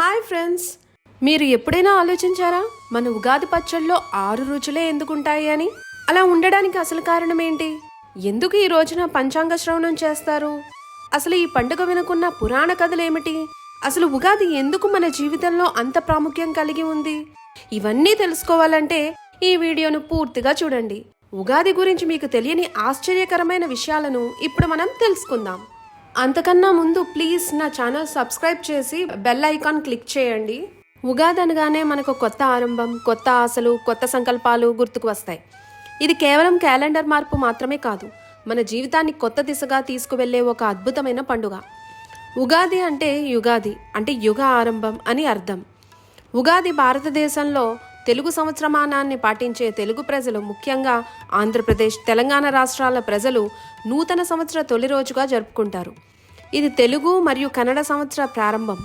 Hi friends. మీరు ఎప్పుడైనా ఆలోచించారా మన ఉగాది పచ్చళ్ళలో ఆరు రుచులే ఎందుకుంటాయి అని? అలా ఉండడానికి అసలు కారణం ఏంటి ఎందుకు ఈ రోజున పంచాంగ శ్రవణం చేస్తారు? అసలు ఈ పండుగ వెనుకున్న పురాణ కథలేమిటి? అసలు ఉగాది ఎందుకు మన జీవితంలో అంత ప్రాముఖ్యం కలిగి ఉంది? ఇవన్నీ తెలుసుకోవాలంటే ఈ వీడియోను పూర్తిగా చూడండి. ఉగాది గురించి మీకు తెలియని ఆశ్చర్యకరమైన విషయాలను ఇప్పుడు మనం తెలుసుకుందాం. అంతకన్నా ముందు ప్లీజ్ నా ఛానల్ సబ్స్క్రైబ్ చేసి బెల్ ఐకాన్ క్లిక్ చేయండి. ఉగాది అనగానే మనకు కొత్త ఆరంభం కొత్త ఆశలు కొత్త సంకల్పాలు గుర్తుకు వస్తాయి. ఇది కేవలం క్యాలెండర్ మార్పు మాత్రమే కాదు మన జీవితాన్ని కొత్త దిశగా తీసుకువెళ్ళే ఒక అద్భుతమైన పండుగ. ఉగాది అంటే యుగాది అంటే యుగ ఆరంభం అని అర్థం. ఉగాది భారతదేశంలో తెలుగు సంవత్సరమానాన్ని పాటించే తెలుగు ప్రజలు ముఖ్యంగా ఆంధ్రప్రదేశ్ తెలంగాణ రాష్ట్రాల ప్రజలు నూతన సంవత్సర తొలి రోజుగా జరుపుకుంటారు. ఇది తెలుగు మరియు కన్నడ సంవత్సర ప్రారంభం.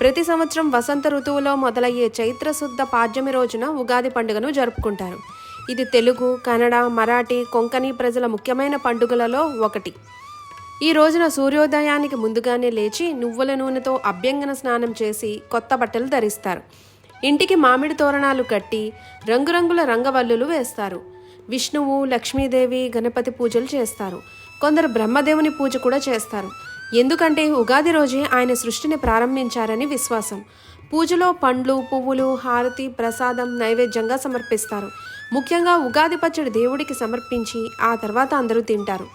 ప్రతి సంవత్సరం వసంత ఋతువులో మొదలయ్యే చైత్ర శుద్ధ పాడ్యమి రోజున ఉగాది పండుగను జరుపుకుంటారు. ఇది తెలుగు కన్నడ మరాఠీ కొంకణి ప్రజల ముఖ్యమైన పండుగలలో ఒకటి. ఈ రోజున సూర్యోదయానికి ముందుగానే లేచి నువ్వుల నూనెతో అభ్యంగన స్నానం చేసి కొత్త బట్టలు ధరిస్తారు. ఇంటికి మామిడి తోరణాలు కట్టి రంగురంగుల రంగవల్లులు వేస్తారు. విష్ణువు లక్ష్మీదేవి గణపతి పూజలు చేస్తారు. కొందరు బ్రహ్మదేవుని పూజ కూడా చేస్తారు. ఎందుకంటే ఉగాది రోజే ఆయన సృష్టిని ప్రారంభించారని విశ్వాసం. పూజలో పండ్లు పువ్వులు హారతి ప్రసాదం నైవేద్యంగా సమర్పిస్తారు. ముఖ్యంగా ఉగాది పచ్చడి దేవుడికి సమర్పించి ఆ తర్వాత అందరూ తింటారు.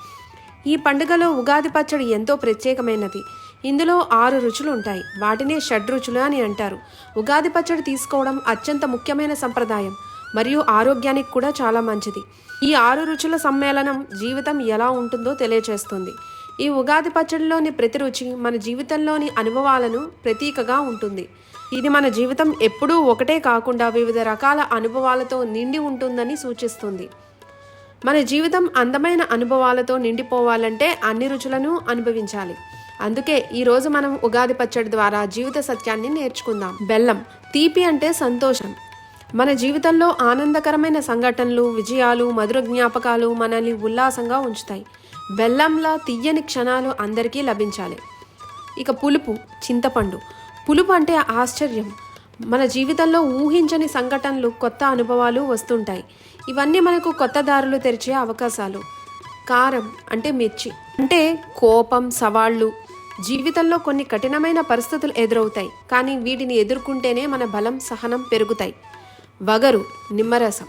ఈ పండుగలో ఉగాది పచ్చడి ఎంతో ప్రత్యేకమైనది. ఇందులో ఆరు రుచులు ఉంటాయి వాటినే షడ్రుచులు అని అంటారు. ఉగాది పచ్చడి తీసుకోవడం అత్యంత ముఖ్యమైన సంప్రదాయం మరియు ఆరోగ్యానికి కూడా చాలా మంచిది. ఈ ఆరు రుచుల సమ్మేళనం జీవితం ఎలా ఉంటుందో తెలియచేస్తుంది. ఈ ఉగాది పచ్చడిలోని ప్రతి రుచి మన జీవితంలోని అనుభవాలను ప్రతీకగా ఉంటుంది. ఇది మన జీవితం ఎప్పుడూ ఒకటే కాకుండా వివిధ రకాల అనుభవాలతో నిండి ఉంటుందని సూచిస్తుంది. మన జీవితం అందమైన అనుభవాలతో నిండిపోవాలంటే అన్ని రుచులను అనుభవించాలి. అందుకే ఈరోజు మనం ఉగాది పచ్చడి ద్వారా జీవిత సత్యాన్ని నేర్చుకుందాం. బెల్లం తీపి అంటే సంతోషం. మన జీవితంలో ఆనందకరమైన సంఘటనలు విజయాలు మధుర జ్ఞాపకాలు మనల్ని ఉల్లాసంగా ఉంచుతాయి. బెల్లంలా తీయని క్షణాలు అందరికీ లభించాలి. ఇక పులుపు చింతపండు. పులుపు అంటే ఆశ్చర్యం. మన జీవితంలో ఊహించని సంఘటనలు కొత్త అనుభవాలు వస్తుంటాయి. ఇవన్నీ మనకు కొత్త దారులు తెరిచే అవకాశాలు. కారం అంటే మిర్చి. అంటే కోపం సవాళ్ళు. జీవితంలో కొన్ని కఠినమైన పరిస్థితులు ఎదురవుతాయి కానీ వీటిని ఎదుర్కొంటేనే మన బలం సహనం పెరుగుతాయి. వగరు నిమ్మరసం.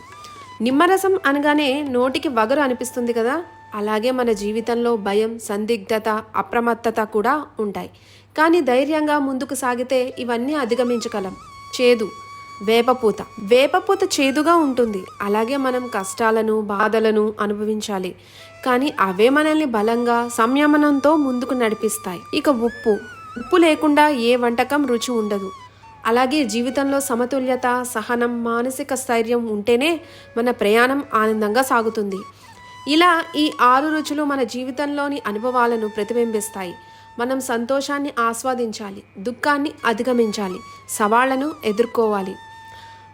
నిమ్మరసం అనగానే నోటికి వగరు అనిపిస్తుంది కదా? అలాగే మన జీవితంలో భయం సందిగ్ధత అప్రమత్తత కూడా ఉంటాయి. కానీ ధైర్యంగా ముందుకు సాగితే ఇవన్నీ అధిగమించగలం. చేదు వేపపూత. వేపపూత చేదుగా ఉంటుంది. అలాగే మనం కష్టాలను బాధలను అనుభవించాలి. కానీ అవే మనల్ని బలంగా సంయమనంతో ముందుకు నడిపిస్తాయి. ఇక ఉప్పు. ఉప్పు లేకుండా ఏ వంటకం రుచి ఉండదు. అలాగే జీవితంలో సమతుల్యత సహనం మానసిక స్థైర్యం ఉంటేనే మన ప్రయాణం ఆనందంగా సాగుతుంది. ఇలా ఈ ఆరు రుచులు మన జీవితంలోని అనుభవాలను ప్రతిబింబిస్తాయి. మనం సంతోషాన్ని ఆస్వాదించాలి దుఃఖాన్ని అధిగమించాలి సవాళ్ళను ఎదుర్కోవాలి.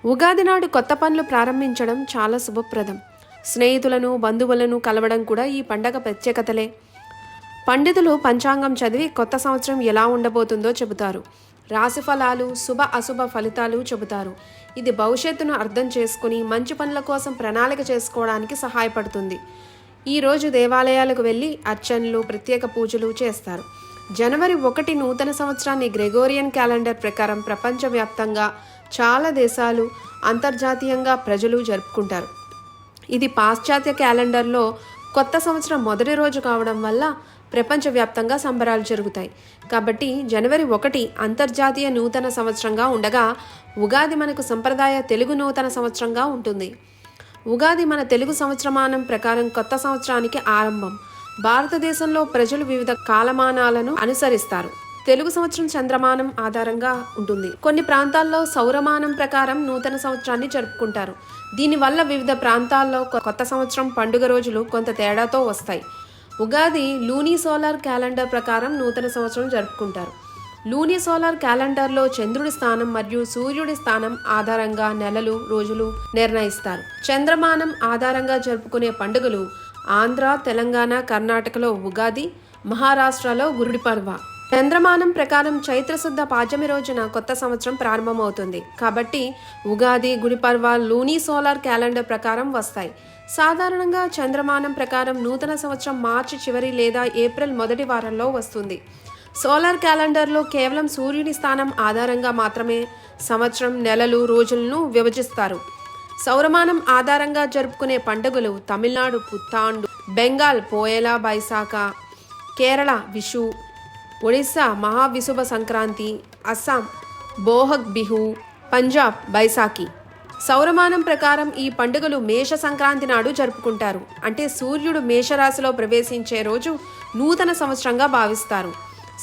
ఉగాది నాడు కొత్త పనులు ప్రారంభించడం చాలా శుభప్రదం. స్నేహితులను బంధువులను కలవడం కూడా ఈ పండగ ప్రత్యేకతలే. పండితులు పంచాంగం చదివి కొత్త సంవత్సరం ఎలా ఉండబోతుందో చెబుతారు. రాశి ఫలాలు శుభ అశుభ ఫలితాలు చెబుతారు. ఇది భవిష్యత్తును అర్థం చేసుకుని మంచి పనుల కోసం ప్రణాళిక చేసుకోవడానికి సహాయపడుతుంది. ఈరోజు దేవాలయాలకు వెళ్ళి అర్చనలు ప్రత్యేక పూజలు చేస్తారు. జనవరి ఒకటి నూతన సంవత్సరాన్ని గ్రెగోరియన్ క్యాలెండర్ ప్రకారం ప్రపంచవ్యాప్తంగా చాలా దేశాలు అంతర్జాతీయంగా ప్రజలు జరుపుకుంటారు. ఇది పాశ్చాత్య క్యాలెండర్లో కొత్త సంవత్సరం మొదటి రోజు కావడం వల్ల ప్రపంచవ్యాప్తంగా సంబరాలు జరుగుతాయి. కాబట్టి జనవరి ఒకటి అంతర్జాతీయ నూతన సంవత్సరంగా ఉండగా ఉగాది మనకు సంప్రదాయ తెలుగు నూతన సంవత్సరంగా ఉంటుంది. ఉగాది మన తెలుగు సంవత్సరమానం ప్రకారం కొత్త సంవత్సరానికి ఆరంభం. భారతదేశంలో ప్రజలు వివిధ కాలమానాలను అనుసరిస్తారు. తెలుగు సంవత్సరం చంద్రమానం ఆధారంగా ఉంటుంది. కొన్ని ప్రాంతాల్లో సౌరమానం ప్రకారం నూతన సంవత్సరాన్ని జరుపుకుంటారు. దీనివల్ల వివిధ ప్రాంతాల్లో కొత్త సంవత్సరం పండుగ రోజులు కొంత తేడాతో వస్తాయి. ఉగాది లూనీ సోలార్ క్యాలెండర్ ప్రకారం నూతన సంవత్సరం జరుపుకుంటారు. లూనీ సోలార్ క్యాలెండర్లో చంద్రుడి స్థానం మరియు సూర్యుడి స్థానం ఆధారంగా నెలలు రోజులు నిర్ణయిస్తారు. చంద్రమానం ఆధారంగా జరుపుకునే పండుగలు ఆంధ్ర తెలంగాణ కర్ణాటకలో ఉగాది మహారాష్ట్రలో గురుడి పర్వ. చంద్రమానం ప్రకారం చైత్రశుద్ధ పాడ్యమి రోజున కొత్త సంవత్సరం ప్రారంభమవుతుంది. కాబట్టి Ugadi Gudi Padwa lunisolar calendar ప్రకారం వస్తాయి. సాధారణంగా చంద్రమానం ప్రకారం నూతన సంవత్సరం మార్చి చివరి లేదా ఏప్రిల్ మొదటి వారంలో వస్తుంది. సోలార్ క్యాలెండర్లో కేవలం సూర్యుని స్థానం ఆధారంగా మాత్రమే సంవత్సరం నెలలు రోజులను విభజిస్తారు. సౌరమానం ఆధారంగా జరుపుకునే పండుగలు తమిళనాడు పుత్తాండు బెంగాల్ పోయేలా బైసాఖ కేరళ విషు ఒడిస్సా మహావిశుభ సంక్రాంతి అస్సాం బోహగ్ బిహు పంజాబ్ బైసాఖి. సౌరమానం ప్రకారం ఈ పండుగలు మేష సంక్రాంతి నాడు జరుపుకుంటారు. అంటే సూర్యుడు మేషరాశిలో ప్రవేశించే రోజు నూతన సంవత్సరంగా భావిస్తారు.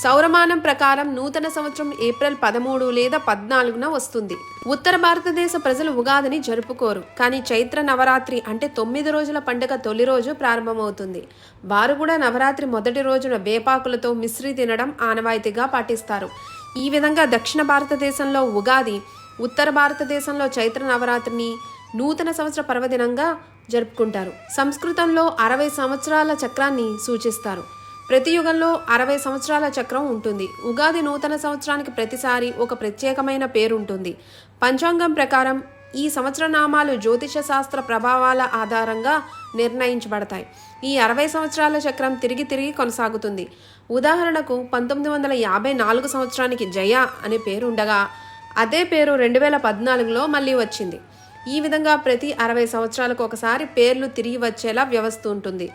సౌరమానం ప్రకారం నూతన సంవత్సరం ఏప్రిల్ పదమూడు లేదా పద్నాలుగున వస్తుంది. ఉత్తర భారతదేశ ప్రజలు ఉగాదిని జరుపుకోరు. కానీ చైత్ర నవరాత్రి అంటే తొమ్మిది రోజుల పండుగ తొలి రోజు ప్రారంభమవుతుంది. వారు కూడా నవరాత్రి మొదటి రోజున వేపాకులతో మిశ్రీ తినడం ఆనవాయితీగా పాటిస్తారు. ఈ విధంగా దక్షిణ భారతదేశంలో ఉగాది ఉత్తర భారతదేశంలో చైత్ర నవరాత్రిని నూతన సంవత్సర పర్వదినంగా జరుపుకుంటారు. సంస్కృతంలో అరవై సంవత్సరాల చక్రాన్ని సూచిస్తారు. ప్రతి యుగంలో అరవై సంవత్సరాల చక్రం ఉంటుంది. ఉగాది నూతన సంవత్సరానికి ప్రతిసారి ఒక ప్రత్యేకమైన పేరు ఉంటుంది పంచాంగం ప్రకారం ఈ సంవత్సర నామాలు జ్యోతిష శాస్త్ర ప్రభావాల ఆధారంగా నిర్ణయించబడతాయి. ఈ అరవై సంవత్సరాల చక్రం తిరిగి తిరిగి కొనసాగుతుంది. ఉదాహరణకు పంతొమ్మిది వందల యాభై నాలుగు సంవత్సరానికి జయ అనే పేరు ఉండగా అదే పేరు రెండు వేల పద్నాలుగులో మళ్ళీ వచ్చింది. ఈ విధంగా ప్రతి అరవై సంవత్సరాలకు ఒకసారి పేర్లు తిరిగి వచ్చేలా వ్యవస్థ ఉంటుంది.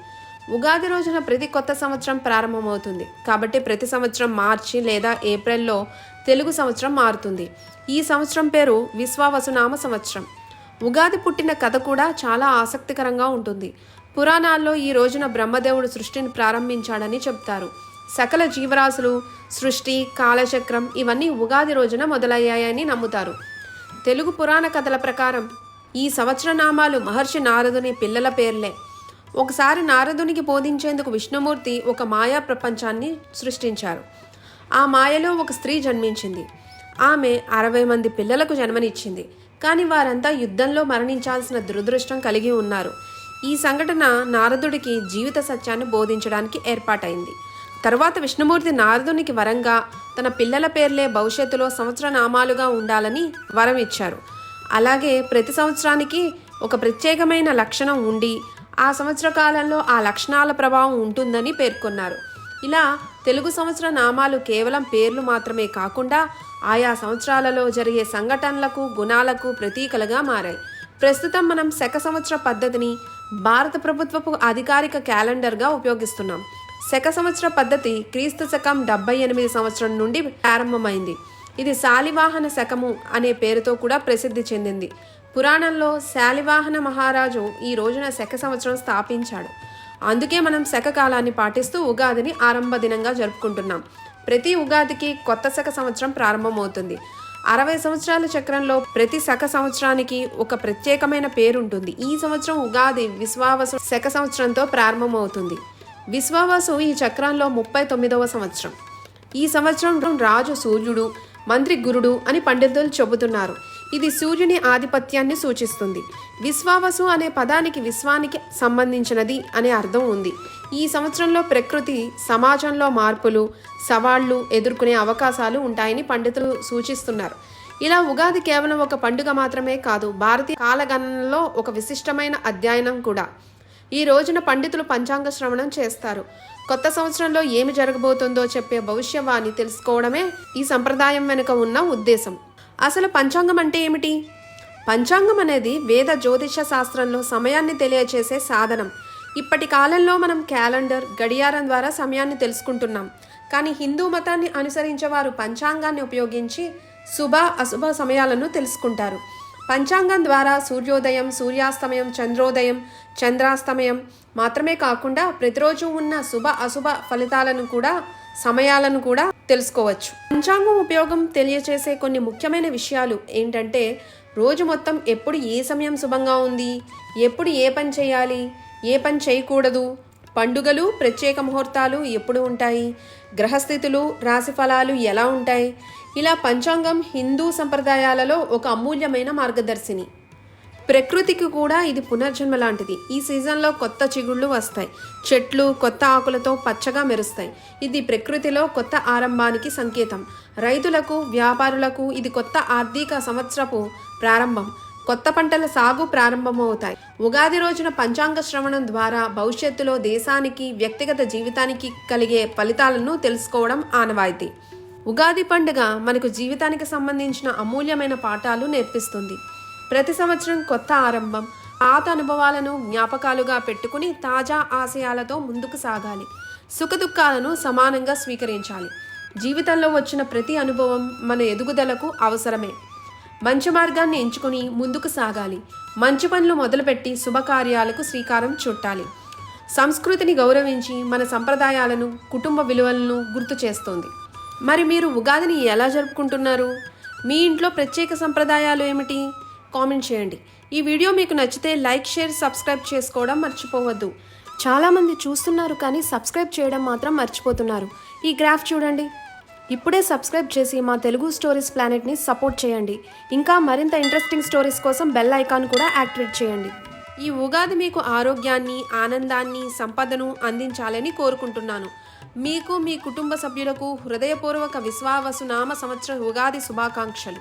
ఉగాది రోజున ప్రతి కొత్త సంవత్సరం ప్రారంభమవుతుంది. కాబట్టి ప్రతి సంవత్సరం మార్చి లేదా ఏప్రిల్లో తెలుగు సంవత్సరం మారుతుంది. ఈ సంవత్సరం పేరు విశ్వావసునామ సంవత్సరం. ఉగాది పుట్టిన కథ కూడా చాలా ఆసక్తికరంగా ఉంటుంది. పురాణాల్లో ఈ రోజున బ్రహ్మదేవుడు సృష్టిని ప్రారంభించాడని చెప్తారు. సకల జీవరాశులు సృష్టి కాలచక్రం ఇవన్నీ ఉగాది రోజున మొదలయ్యాయని నమ్ముతారు. తెలుగు పురాణ కథల ప్రకారం ఈ సంవత్సర నామాలు మహర్షి నారదుని పిల్లల పేర్లే. ఒకసారి నారదునికి బోధించేందుకు విష్ణుమూర్తి ఒక మాయా ప్రపంచాన్ని సృష్టించారు. ఆ మాయలో ఒక స్త్రీ జన్మించింది. ఆమె అరవై మంది పిల్లలకు జన్మనిచ్చింది. కానీ వారంతా యుద్ధంలో మరణించాల్సిన దురదృష్టం కలిగి ఉన్నారు. ఈ సంఘటన నారదుడికి జీవిత సత్యాన్ని బోధించడానికి ఏర్పాటైంది. తరువాత విష్ణుమూర్తి నారదునికి వరంగా తన పిల్లల పేర్లే భవిష్యత్తులో సంవత్సర నామాలుగా ఉండాలని వరం ఇచ్చారు అలాగే ప్రతి సంవత్సరానికి ఒక ప్రత్యేకమైన లక్షణం ఉండి ఆ సంవత్సర కాలంలో ఆ లక్షణాల ప్రభావం ఉంటుందని పేర్కొన్నారు. ఇలా తెలుగు సంవత్సర నామాలు కేవలం పేర్లు మాత్రమే కాకుండా ఆయా సంవత్సరాలలో జరిగే సంఘటనలకు గుణాలకు ప్రతీకలుగా మారాయి. ప్రస్తుతం మనం శక సంవత్సర పద్ధతిని భారత ప్రభుత్వపు అధికారిక క్యాలెండర్గా ఉపయోగిస్తున్నాం. శక సంవత్సర పద్ధతి క్రీస్తు శకం డెబ్బై ఎనిమిది సంవత్సరం నుండి ప్రారంభమైంది. ఇది శాలివాహన శకము అనే పేరుతో కూడా ప్రసిద్ధి చెందింది. పురాణంలో శాలివాహన మహారాజు ఈ రోజున శక సంవత్సరం స్థాపించాడు. అందుకే మనం శక కాలాన్ని పాటిస్తూ ఉగాదిని ఆరంభ దినంగా జరుపుకుంటున్నాం. ప్రతి ఉగాదికి కొత్త శక సంవత్సరం ప్రారంభమవుతుంది. అరవై సంవత్సరాల చక్రంలో ప్రతి శక సంవత్సరానికి ఒక ప్రత్యేకమైన పేరుంటుంది. ఈ సంవత్సరం ఉగాది విశ్వావసు శక సంవత్సరంతో ప్రారంభమవుతుంది. విశ్వావసు ఈ చక్రంలో ముప్పై తొమ్మిదవ సంవత్సరం. ఈ సంవత్సరం రాజు సూర్యుడు మంత్రి గురుడు అని పండితులు చెబుతున్నారు. ఇది సూర్యుని ఆధిపత్యాన్ని సూచిస్తుంది. విశ్వావసు అనే పదానికి విశ్వానికి సంబంధించినది అనే అర్థం ఉంది. ఈ సంవత్సరంలో ప్రకృతి సమాజంలో మార్పులు సవాళ్ళు ఎదుర్కొనే అవకాశాలు ఉంటాయని పండితులు సూచిస్తున్నారు. ఇలా ఉగాది కేవలం ఒక పండుగ మాత్రమే కాదు భారతీయ కాలగణనలో ఒక విశిష్టమైన అధ్యయనం కూడా. ఈ రోజున పండితులు పంచాంగ శ్రవణం చేస్తారు. కొత్త సంవత్సరంలో ఏమి జరగబోతుందో చెప్పే భవిష్యవాణి తెలుసుకోవడమే ఈ సంప్రదాయం వెనుక ఉన్న ఉద్దేశం. అసలు పంచాంగం అంటే ఏమిటి? పంచాంగం అనేది వేద జ్యోతిష శాస్త్రంలో సమయాన్ని తెలియచేసే సాధనం. ఇప్పటి కాలంలో మనం క్యాలెండర్ గడియారం ద్వారా సమయాన్ని తెలుసుకుంటున్నాం. కానీ హిందూ మతాన్ని అనుసరించే వారు పంచాంగాన్ని ఉపయోగించి శుభ అశుభ సమయాలను తెలుసుకుంటారు. పంచాంగం ద్వారా సూర్యోదయం సూర్యాస్తమయం చంద్రోదయం చంద్రాస్తమయం మాత్రమే కాకుండా ప్రతిరోజు ఉన్న శుభ అశుభ ఫలితాలను కూడా సమయాలను కూడా తెలుసుకోవచ్చు. పంచాంగం ఉపయోగం తెలియచేసే కొన్ని ముఖ్యమైన విషయాలు ఏంటంటే రోజు మొత్తం ఎప్పుడు ఏ సమయం శుభంగా ఉంది ఎప్పుడు ఏ పని చేయాలి ఏ పని చేయకూడదు పండుగలు ప్రత్యేక ముహూర్తాలు ఎప్పుడు ఉంటాయి గ్రహస్థితులు రాశి ఫలాలు ఎలా ఉంటాయి ఇలా పంచాంగం హిందూ సంప్రదాయాలలో ఒక అమూల్యమైన మార్గదర్శిని. ప్రకృతికి కూడా ఇది పునర్జన్మ లాంటిది. ఈ సీజన్లో కొత్త చిగుళ్ళు వస్తాయి. చెట్లు కొత్త ఆకులతో పచ్చగా మెరుస్తాయి. ఇది ప్రకృతిలో కొత్త ఆరంభానికి సంకేతం. రైతులకు వ్యాపారులకు ఇది కొత్త ఆర్థిక సంవత్సరపు ప్రారంభం. కొత్త పంటల సాగు ప్రారంభమవుతాయి. ఉగాది రోజున పంచాంగ శ్రవణం ద్వారా భవిష్యత్తులో దేశానికి వ్యక్తిగత జీవితానికి కలిగే ఫలితాలను తెలుసుకోవడం ఆనవాయితీ. ఉగాది పండుగ మనకు జీవితానికి సంబంధించిన అమూల్యమైన పాఠాలు నేర్పిస్తుంది. ప్రతి సంవత్సరం కొత్త ఆరంభం. పాత అనుభవాలను జ్ఞాపకాలుగా పెట్టుకుని తాజా ఆశయాలతో ముందుకు సాగాలి. సుఖదుఖాలను సమానంగా స్వీకరించాలి. జీవితంలో వచ్చిన ప్రతి అనుభవం మన ఎదుగుదలకు అవసరమే. మంచి మార్గాన్ని ఎంచుకుని ముందుకు సాగాలి. మంచి పనులు మొదలుపెట్టి శుభకార్యాలకు శ్రీకారం చుట్టాలి. సంస్కృతిని గౌరవించి మన సంప్రదాయాలను కుటుంబ విలువలను గుర్తు చేస్తుంది. మరి మీరు ఉగాదిని ఎలా జరుపుకుంటున్నారు? మీ ఇంట్లో ప్రత్యేక సంప్రదాయాలు ఏమిటి? కామెంట్ చేయండి. ఈ వీడియో మీకు నచ్చితే లైక్ షేర్ సబ్స్క్రైబ్ చేసుకోవడం మర్చిపోవద్దు. చాలామంది చూస్తున్నారు కానీ సబ్స్క్రైబ్ చేయడం మాత్రం మర్చిపోతున్నారు. ఈ గ్రాఫ్ చూడండి. ఇప్పుడే సబ్స్క్రైబ్ చేసి మా తెలుగు స్టోరీస్ ప్లానెట్ని సపోర్ట్ చేయండి. ఇంకా మరింత ఇంట్రెస్టింగ్ స్టోరీస్ కోసం బెల్ ఐకాన్ కూడా యాక్టివేట్ చేయండి. ఈ ఉగాది మీకు ఆరోగ్యాన్ని ఆనందాన్ని సంపదను అందించాలని కోరుకుంటున్నాను. మీకు మీ కుటుంబ సభ్యులకు హృదయపూర్వక విశ్వావసు నామ సంవత్సర ఉగాది శుభాకాంక్షలు.